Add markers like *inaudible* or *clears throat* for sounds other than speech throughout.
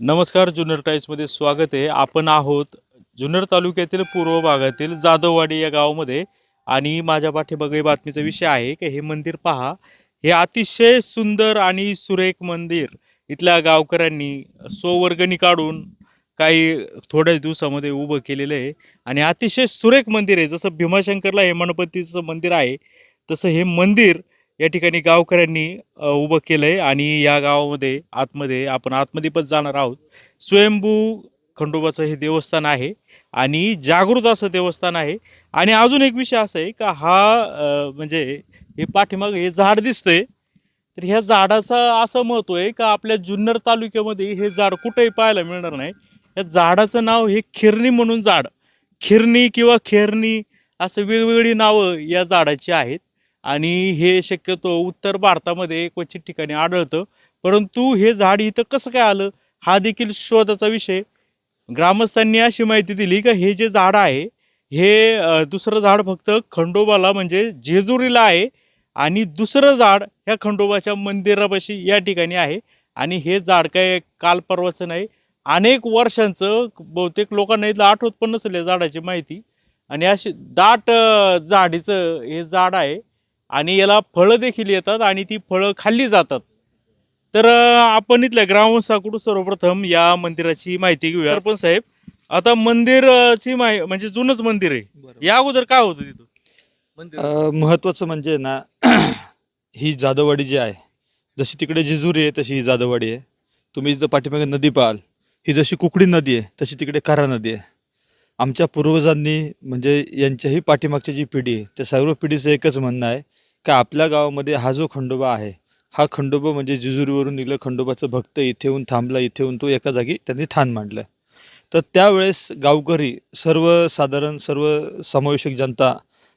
नमस्कार जुन्नर टाईम्समध्ये स्वागत आहे. आपण आहोत जुन्नर तालुक्यातील पूर्व भागातील जाधववाडी या गावामध्ये. आणि माझ्या पाठीमागे बातमीचा विषय आहे की हे मंदिर पहा. हे अतिशय सुंदर आणि सुरेख मंदिर. इथल्या गावकऱ्यांनी स्ववर्गणी काढून काही थोड्याच दिवसामध्ये उभं केलेलं आहे. आणि अतिशय सुरेख मंदिर आहे. जसं भीमाशंकरला हे मंदिर आहे तसं हे मंदिर या ठिकाणी गावकऱ्यांनी उभं केलं आहे आणि या गावामध्ये आतमध्ये आपण आतमध्ये पण जाणार आहोत. स्वयंभू खंडोबाचं हे देवस्थान आहे आणि जागृत असं देवस्थान आहे. आणि अजून एक विषय असा आहे का हा म्हणजे हे पाठीमाग हे झाड दिसतंय. तर ह्या झाडाचं असं महत्त्व आहे का आपल्या जुन्नर तालुक्यामध्ये हे झाड कुठेही पाहायला मिळणार नाही. या झाडाचं नाव हे खिरणी म्हणून झाड. खिरणी किंवा खेरणी असं वेगवेगळी नावं या झाडाची आहेत. आणि हे शक्यतो उत्तर भारतामध्ये क्वचित ठिकाणी आढळतं. परंतु हे झाड इथं कसं काय आलं? हा देखील शोधाचा विषय. ग्रामस्थांनी अशी माहिती दिली का हे जे झाड आहे हे दुसरं झाड फक्त खंडोबाला म्हणजे जेजुरीला आहे आणि दुसरं झाड ह्या खंडोबाच्या मंदिरापाशी या ठिकाणी आहे. आणि हे झाड काय काल परवाचं नाही अनेक वर्षांचं बहुतेक लोकांना इथलं आठवत पण नसेल या झाडाची माहिती. आणि अशी दाट झाडीचं हे झाड आहे आणि याला फळं देखील येतात आणि ती फळं खाल्ली जातात. तर आपण इथल्या ग्रामस्थाकडून सर्वप्रथम या मंदिराची माहिती घेऊया. सरपंच साहेब आता मंदिरची माहि म्हणजे जुनच मंदिर आहे. या अगोदर काय होतं तिथं? अ, महत्त्वाचं म्हणजे ना *clears throat* ही जाधववाडी जी आहे जशी तिकडे जेजुरी आहे तशी ही जाधववाडी आहे. तुम्ही जर पाठीमागे नदी पाहाल ही जशी कुकडी नदी आहे तशी तिकडे कारा नदी आहे. आमच्या पूर्वजांनी म्हणजे यांच्याही पाठीमागची जी पिढी आहे त्या सर्व पिढीचं एकच म्हणणं आहे का आपल्या गावामध्ये हा जो खंडोबा आहे हा खंडोबा म्हणजे जेजुरीवरून निघलं खंडोबाचं भक्त इथे येऊन थांबला इथे येऊन तो एका जागी त्यांनी ठाण मांडलं तर त्यावेळेस गावकरी सर्वसाधारण सर्व समावेशक जनता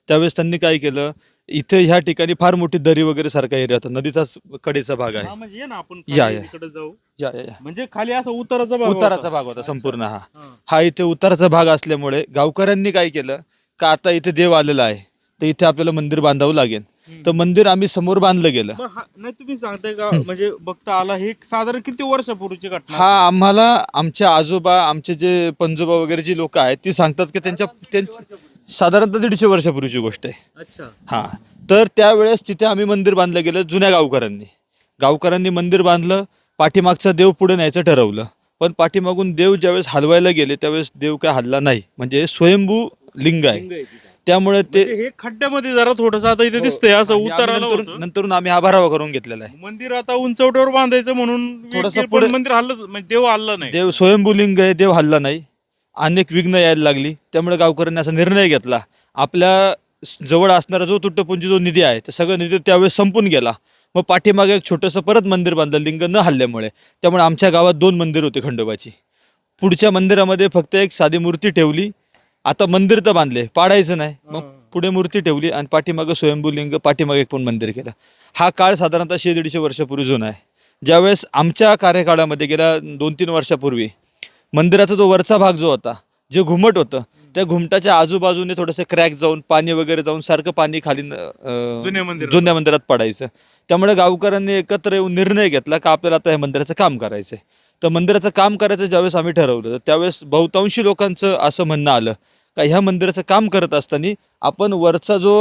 त्यावेळेस त्यांनी काय केलं इथे ह्या ठिकाणी फार मोठी दरी वगैरे सारखा एरिया होता नदीचाच कडेचा भाग हा, आहे म्हणजे ये ना आपण या, खाली या. तिकडे जाऊ या, या, या. म्हणजे खाली असा उताराचा भाग उताराचा. भाग होता संपूर्ण हा हा. हा इथे उताराचा भाग असल्यामुळे गावकऱ्यांनी काय केलं का आता इथे देव आलेला आहे तर इथे आपल्याला मंदिर बांधावं लागेल. तर मंदिर आम्ही समोर बांधलं गेलं. बरं, हा- नाही तुम्ही सांगताय का म्हणजे बघता आला हे साधारण किती वर्षापूर्वीची घटना हा आम्हाला आमच्या आजोबा आमचे जे पंजोबा वगैरे जी लोक आहेत ती सांगतात की त्यांच्या त्यांची साधारणतः दीडशे वर्षापूर्वीची गोष्ट आहे. अच्छा. हा. तर त्यावेळेस तिथे आम्ही मंदिर बांधलं गेलं जुन्या गावकऱ्यांनी. गावकऱ्यांनी मंदिर बांधलं पाठीमागचा देव पुढे न्यायचं ठरवलं. पण पाठीमागून देव ज्यावेळेस हलवायला गेले त्यावेळेस देव काय हलला नाही. म्हणजे स्वयंभू लिंग आहे. लिंग आहे तिथं. त्यामुळे ते म्हणजे हे खड्ड्यामध्ये जरा थोडस आता इथे दिसतंय असं आणि आम्ही उताराला नंतरून- होतं. नंतरून आम्ही हा भरावा करून घेतलेला आहे. मंदिर आता उंचवट्यावर बांधायचं म्हणून थोडंसं केलं, पण पुढे- मंदिर हल्लं म्हणजे देव हल्ला नाही. देव स्वयंभू लिंग आहे देव हल्ला नाही. अनेक विघ्न यायला लागली. त्यामुळे गावकऱ्यांनी असा निर्णय घेतला. आपल्या स- जवळ असणारा जो तुट्टपुंजी जो निधी आहे ते सगळं निधी त्यावेळेस संपून गेला. मग पाठीमागे एक छोटंसं परत मंदिर बांधलं लिंग न हल्ल्यामुळे. त्यामुळे आमच्या गावात दोन मंदिर होते खंडोबाची. पुढच्या मंदिरामध्ये फक्त एक साधी मूर्ती ठेवली. आता मंदिर तर बांधले पाडायचं नाही. मग. पुढे मूर्ती ठेवली आणि पाठीमागं स्वयंभू लिंग पाठीमागे एक पण मंदिर केलं. हा काळ साधारणतः शे दीडशे वर्षापूर्वी जुना आहे. ज्यावेळेस आमच्या कार्यकाळामध्ये गेल्या दोन तीन वर्षापूर्वी मंदिराचा जो वरचा भाग जो होता जे घुमट होतं त्या घुमटाच्या आजूबाजूने थोडंसं क्रॅक जाऊन पाणी वगैरे जाऊन सारखं पाणी खाली जुन्या मंदिरात. जुन्या मंदिरात पडायचं. त्यामुळे गावकऱ्यांनी एकत्र येऊन निर्णय घेतला का आपल्याला आता हे मंदिराचं काम करायचं तर मंदिराचं काम करायचं ज्यावेळेस आम्ही ठरवलं तर त्यावेळेस बहुतांशी लोकांचं असं म्हणणं आलं का ह्या मंदिराचं काम करत असताना आपण वरचा जो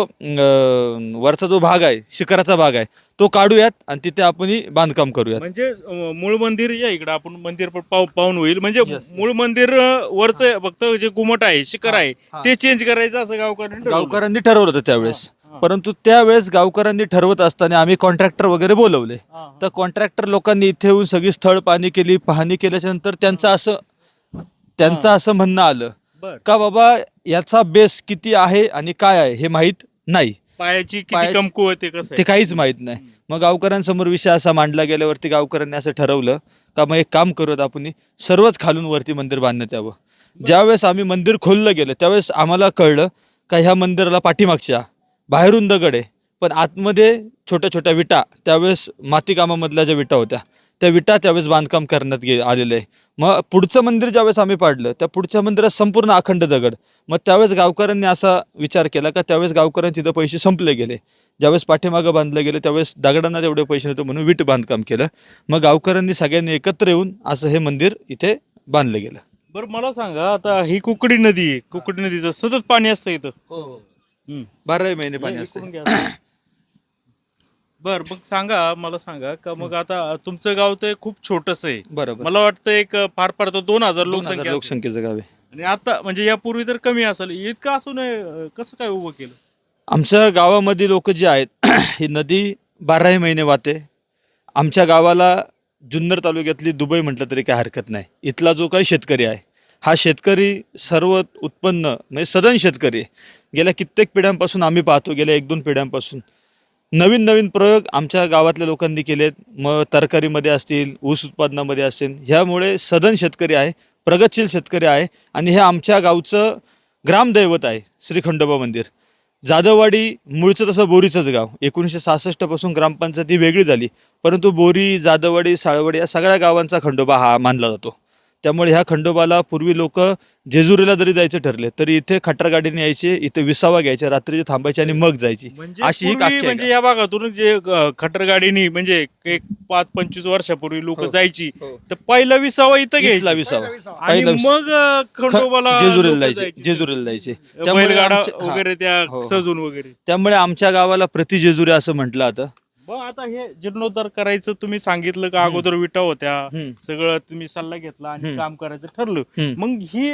वरचा जो भाग आहे शिखराचा भाग आहे तो काढूयात आणि तिथे आपण बांधकाम करूयात म्हणजे मूळ मंदिर या इकडे आपण मंदिर पाहून होईल म्हणजे. मूळ मंदिर वरच फक्त जे घुमट आहे शिखर आहे. ते चेंज करायचं असं गावकऱ्यांनी. गावकऱ्यांनी ठरवलं होतं त्यावेळेस. परंतु त्यावेळेस गावकऱ्यांनी ठरवत असताना आम्ही कॉन्ट्रॅक्टर वगैरे बोलवले. तर कॉन्ट्रॅक्टर लोकांनी इथे येऊन सगळी स्थळ पाहणी केली. पाहणी केल्याच्यानंतर त्यांचं असं त्यांचं असं म्हणणं आलं. का बाबा याचा बेस किती आहे आणि काय आहे हे माहीत नाही. पायाची किती पायाची- कमकुवत आहे कसं ते आहे? काहीच माहीत नाही. मग गावकऱ्यांसमोर विषय असा मांडला गेल्यावरती गावकऱ्यांनी असं ठरवलं का मग एक काम करूयात आपण सर्वच खालून वरती मंदिर बांधण्यात यावं. ज्यावेळेस आम्ही मंदिर खोललं गेलं त्यावेळेस आम्हाला कळलं का ह्या मंदिराला पाठीमागच्या बाहेरून दगड आहे पण आतमध्ये छोट्या छोट्या विटा त्यावेळेस माती कामामधल्या ज्या विटा होत्या त्या विटा त्यावेळेस बांधकाम करण्यात गे आलेलं आहे. मग पुढचं मंदिर ज्यावेळेस आम्ही पाडलं त्या पुढच्या मंदिरात संपूर्ण अखंड दगड. मग त्यावेळेस गावकऱ्यांनी असा विचार केला का त्यावेळेस गावकऱ्यांचे इथं पैसे संपले गेले. ज्यावेळेस पाठीमागं बांधलं गेलं त्यावेळेस दगडांना तेवढे पैसे नव्हते म्हणून वीट बांधकाम केलं. मग गावकऱ्यांनी सगळ्यांनी एकत्र येऊन असं हे मंदिर इथे बांधलं गेलं. बरं मला सांगा आता ही कुकडी नदी आहे कुकडी नदीचं सतत पाणी असतं इथं. हम्म. बाराही महिने पाणी असतं. बर मग सांगा मला सांगा का मग आता तुमचं गाव तर खूप छोटस आहे. बरोबर. मला वाटतं एक फार फार तर दोन हजार दोन हजार लोकसंख्या असेल. लोकसंख्येचं गाव आहे. आणि आता म्हणजे यापूर्वी तर कमी असेल. इतकं असून अं, कसं काय उभं केलं? आमच्या गावामध्ये लोक जे आहेत *coughs* ही नदी बाराही महिने वाहते. आमच्या गावाला जुन्नर तालुक्यातली दुबई म्हटलं तरी काही हरकत नाही. इथला जो काही शेतकरी आहे हा शेतकरी सर्व उत्पन्न म्हणजे सदन शेतकरी. आहे गेल्या कित्येक पिढ्यांपासून आम्ही पाहतो गेल्या एक दोन पिढ्यांपासून. नवीन नवीन प्रयोग आमच्या गावातल्या लोकांनी केलेत. मग तरकारीमध्ये असतील ऊस उत्पादनामध्ये असतील. ह्यामुळे सदन शेतकरी आहे प्रगतशील शेतकरी आहे आणि हे आमच्या गावचं ग्रामदैवत आहे श्री खंडोबा मंदिर. जाधववाडी मूळचं तसं बोरीचंच गाव. एकोणीसशे सहासष्टपासून ग्रामपंचायत ही वेगळी झाली. परंतु बोरी जाधववाडी साळवाडी या सगळ्या गावांचा खंडोबा हा मानला जातो. त्यामुळे ह्या खंडोबाला पूर्वी लोक जेजुरीला जरी जायचे ठरले तरी इथे खटर गाडीने यायचे इथे विसावा घ्यायचे रात्री थांबायचे आणि मग जायची म्हणजे अशी ही पूर्वी आख्यायिका. म्हणजे या भागातून जे गाडीनी म्हणजे एक पाच पंचवीस वर्षापूर्वी लोक हो. जायची तर पहिला विसावा इथं इथला घ्यायची विसावा आणि पहिला विसावा. मग अं, खंडोबाला जेजुरीला लोकं जायचे जेजुरीला जायचे त्यामुळे बैलगाडा आमच्या- हा. वगैरे त्या हो, हो. सजून वगैरे त्यामुळे आमच्या गावाला प्रति जेजुरी असं म्हटलं आता मग आता हे जीर्णोद्धार करायचं तुम्ही सांगितलं का अगोदर विटा होत्या. सगळं तुम्ही सल्ला घेतला आणि. काम करायचं ठरलं. मग ही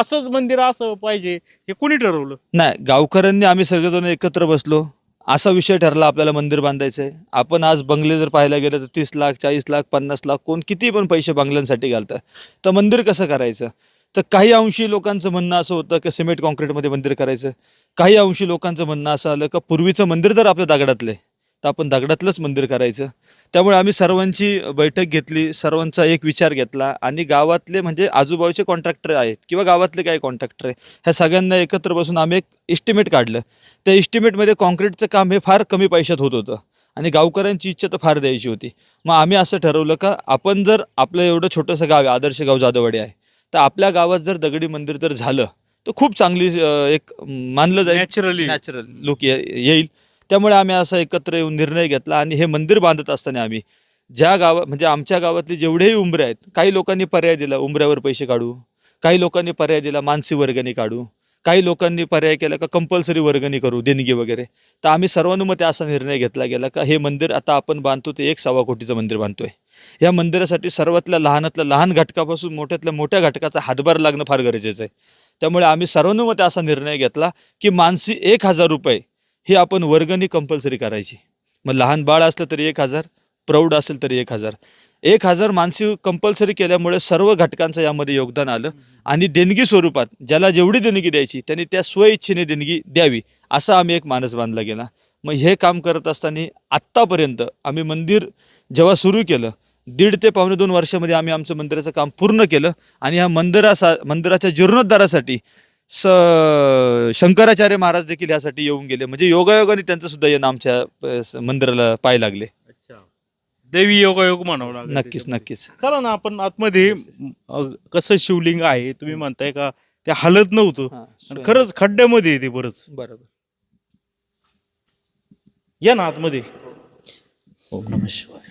असंच मंदिर असं पाहिजे हे कोणी ठरवलं? नाही गावकऱ्यांनी आम्ही सगळेजण एकत्र बसलो. असा विषय ठरला आपल्याला मंदिर बांधायचं आपण आज बंगले जर पाहायला गेलं तर तीस लाख चाळीस लाख पन्नास लाख कोण किती पण पैसे बंगल्यांसाठी घालतं. तर मंदिर कसं करायचं? तर काही अंशी लोकांचं म्हणणं असं होतं की सिमेंट कॉन्क्रीटमध्ये मंदिर करायचं. काही अंशी लोकांचं म्हणणं असं आलं का पूर्वीचं मंदिर जर आपल्या दगडातलं तर आपण दगडातलंच मंदिर करायचं. त्यामुळे आम्ही सर्वांची बैठक घेतली सर्वांचा एक विचार घेतला आणि गावातले म्हणजे आजूबाजूचे कॉन्ट्रॅक्टर आहेत किंवा गावातले काही कॉन्ट्रॅक्टर आहे ह्या सगळ्यांना एकत्र बसून आम्ही एक इस्टिमेट काढलं. त्या इस्टिमेटमध्ये कॉन्क्रीटचं काम हे फार कमी पैशात होत होतं आणि गावकऱ्यांची इच्छा तर फार द्यायची होती. मग आम्ही असं ठरवलं का आपण जर आपलं एवढं छोटंसं गाव आहे आदर्श गाव जाधववाडी आहे तर आपल्या गावात जर दगडी मंदिर जर झालं तर खूप चांगली एक मानलं जाईल. नॅचरली नॅचरल लुक येईल. त्यामुळे आम्ही असा एकत्र येऊन निर्णय घेतला आणि हे मंदिर बांधत असताना आम्ही ज्या गावा म्हणजे आमच्या गावातले जेवढेही उंबरे आहेत काही लोकांनी पर्याय दिला उंबऱ्यावर पैसे काढू काही लोकांनी पर्याय दिला मानसी वर्गणी काढू काही लोकांनी पर्याय केला का कंपल्सरी वर्गणी करू देणगी वगैरे. तर आम्ही सर्वानुमते असा निर्णय घेतला गेला का हे मंदिर आता आपण बांधतो ते एक सव्वा कोटीचं मंदिर बांधतोय. या मंदिरासाठी सर्वातल्या लहानातल्या लहान घटकापासून मोठ्यातल्या मोठ्या घटकाचा हातभार लागणं फार गरजेचं आहे. त्यामुळे आम्ही सर्वानुमते असा निर्णय घेतला की मानसी एक हजार रुपये हे आपण वर्गणी कंपल्सरी करायची. मग लहान बाळ असलं तरी एक हजार प्रौढ असेल तरी एक हजार. एक हजार मानसी कंपल्सरी केल्यामुळे सर्व घटकांचं यामध्ये योगदान आलं. आणि देणगी स्वरूपात ज्याला जेवढी देणगी द्यायची त्यांनी त्या स्वइच्छेने देणगी द्यावी असा आम्ही एक मानस बांधला गेला. मग हे काम करत असताना आत्तापर्यंत आम्ही मंदिर जेव्हा सुरू केलं दीड ते पावणे दोन वर्षामध्ये आम्ही आमचं मंदिराचं काम पूर्ण केलं. आणि ह्या मंदिरासा मंदिराच्या जीर्णोद्धारासाठी स शंकराचार्य महाराज देखील यासाठी येऊन गेले. म्हणजे योगायोगाने त्यांचं सुद्धा येणं आमच्या अ, स- मंदिराला पाय लागले. अच्छा. देवी योगायोग म्हणावं लागेल नक्कीच त्याच्यामध्ये. नक्कीच. चला ना आपण आतमध्ये अं, कसं शिवलिंग आहे तुम्ही म्हणताय का ते हलत नव्हतं. हा, आणि खरंच खड्ड्यामध्ये येते बरंच. बरोबर. या ना आतमध्ये. ओम नम शिवाय.